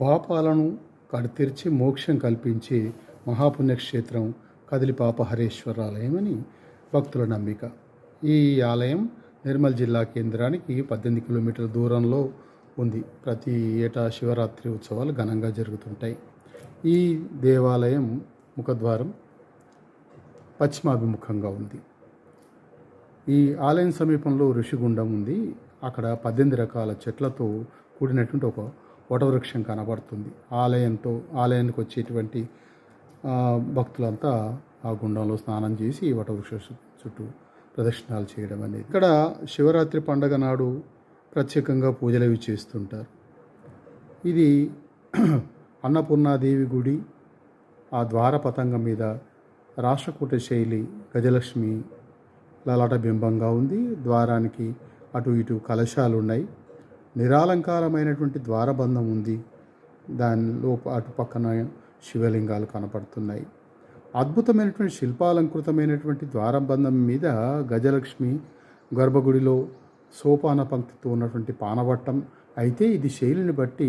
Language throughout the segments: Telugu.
పాపాలను కడతీర్చి మోక్షం కల్పించే మహాపుణ్యక్షేత్రం కదిలిపాప హరేశ్వరాలయం అని భక్తుల నమ్మిక. ఈ ఆలయం నిర్మల్ జిల్లా కేంద్రానికి పద్దెనిమిది కిలోమీటర్ల దూరంలో ఉంది. ప్రతి ఏటా శివరాత్రి ఉత్సవాలు ఘనంగా జరుగుతుంటాయి. ఈ దేవాలయం ముఖద్వారం పశ్చిమాభిముఖంగా ఉంది. ఈ ఆలయం సమీపంలో ఋషిగుండం ఉంది. అక్కడ పద్దెనిమిది రకాల చెట్లతో కూడినటువంటి ఒక వటవృక్షం కనబడుతుంది. ఆలయంతో ఆలయానికి వచ్చేటువంటి భక్తులంతా ఆ గుండంలో స్నానం చేసి వటవృక్ష చుట్టూ ప్రదక్షిణాలు చేయడం అనేది. ఇక్కడ శివరాత్రి పండగ నాడు ప్రత్యేకంగా పూజలు అవి చేస్తుంటారు. ఇది అన్నపూర్ణాదేవి గుడి ఆ ద్వార పతంగం మీద రాష్ట్రకూట శైలి గజలక్ష్మి లలాట బింబంగా ఉంది. ద్వారానికి అటు ఇటు కలశాలు ఉన్నాయి నిరాలంకారమైనటువంటి ద్వారబంధం ఉంది. దానిలో అటు పక్కన శివలింగాలు కనపడుతున్నాయి. అద్భుతమైనటువంటి శిల్పాలంకృతమైనటువంటి ద్వారబంధం మీద గజలక్ష్మి గర్భగుడిలో సోపాన పంక్తితో ఉన్నటువంటి పానవట్టం. అయితే ఇది శైలిని బట్టి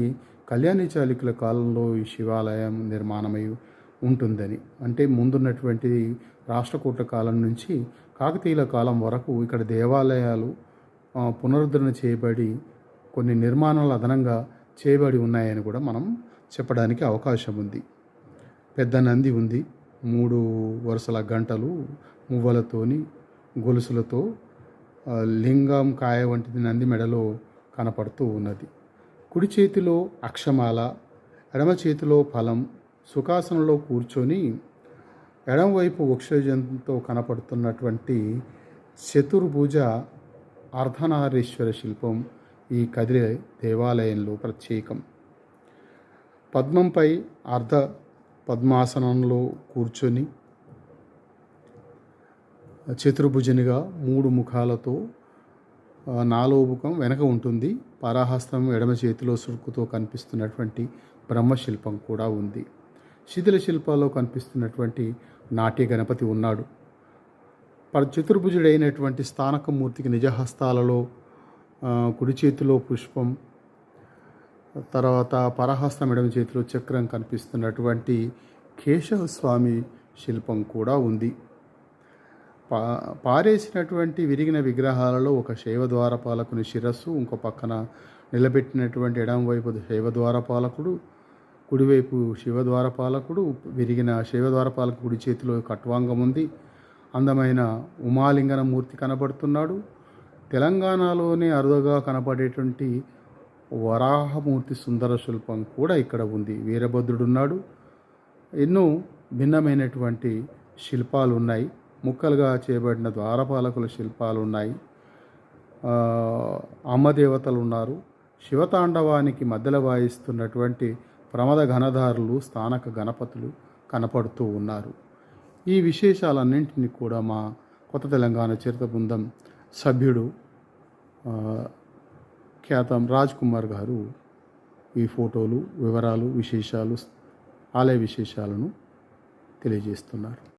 కళ్యాణి చాళుక్యుల కాలంలో ఈ శివాలయం నిర్మాణమై ఉంటుందని. అంటే ముందున్నటువంటి రాష్ట్రకూట కాలం నుంచి కాకతీయుల కాలం వరకు ఇక్కడ దేవాలయాలు పునరుద్ధరణ చేయబడి కొన్ని నిర్మాణాలు అదనంగా చేయబడి ఉన్నాయని కూడా మనం చెప్పడానికి అవకాశం ఉంది. పెద్ద నంది ఉంది. మూడు వరుసల గంటలు మువ్వలతోని గొలుసులతో లింగం కాయ వంటిది నంది మెడలో కనపడుతూ ఉన్నది. కుడి చేతిలో అక్షమాల ఎడమ చేతిలో ఫలం సుఖాసనంలో కూర్చొని ఎడమవైపు వృక్షజంతో కనపడుతున్నటువంటి చతుర్భుజ అర్ధనారీశ్వర శిల్పం ఈ కదిరి దేవాలయంలో ప్రత్యేకం పద్మంపై అర్ధ పద్మాసనంలో కూర్చొని చతుర్భుజనిగా మూడు ముఖాలతో ఆ, నాలో ముఖం వెనక ఉంటుంది. పరాహస్తం ఎడమ చేతిలో సురుకుతో కనిపిస్తున్నటువంటి బ్రహ్మశిల్పం కూడా ఉంది. శిథిల శిల్పాల్లో కనిపిస్తున్నటువంటి నాట్య గణపతి ఉన్నాడు. పర చతుర్భుజుడైనటువంటి స్థానకమూర్తికి నిజహస్తాలలో కుడి చేతిలో పుష్పం తర్వాత పరహస్తం ఎడమ చేతిలో చక్రం కనిపిస్తున్నటువంటి కేశవ స్వామి శిల్పం కూడా ఉంది. పా పారేసినటువంటి విరిగిన విగ్రహాలలో ఒక శైవ ద్వారపాలకుని శిరస్సు ఇంకో పక్కన నిలబెట్టినటువంటి ఎడమవైపు శైవ ద్వారపాలకుడు కుడివైపు శివద్వారపాలకుడు విరిగిన శివద్వారపాలకు కుడి చేతిలో కట్వాంగం ఉంది. అందమైన ఉమాలింగన మూర్తి కనబడుతున్నాడు. తెలంగాణలోనే అరుదుగా కనపడేటువంటి వరాహమూర్తి సుందర శిల్పం కూడా ఇక్కడ ఉంది. వీరభద్రుడున్నాడు. ఎన్నో భిన్నమైనటువంటి శిల్పాలు ఉన్నాయి ముక్కలుగా చేయబడిన ద్వారపాలకుల శిల్పాలు ఉన్నాయి అమ్మదేవతలు ఉన్నారు శివతాండవానికి మధ్యలో వాయిస్తున్నటువంటి ప్రమద ఘనధారులు స్థానక గణపతులు కనపడుతూ ఉన్నారు. ఈ విశేషాలన్నింటినీ కూడా మా కొత్త తెలంగాణ చరిత్ర బృందం సభ్యుడు ఖ్యాతం రాజ్ కుమార్ గారు ఈ ఫోటోలు వివరాలు విశేషాలు ఆలయ విశేషాలను తెలియజేస్తున్నారు.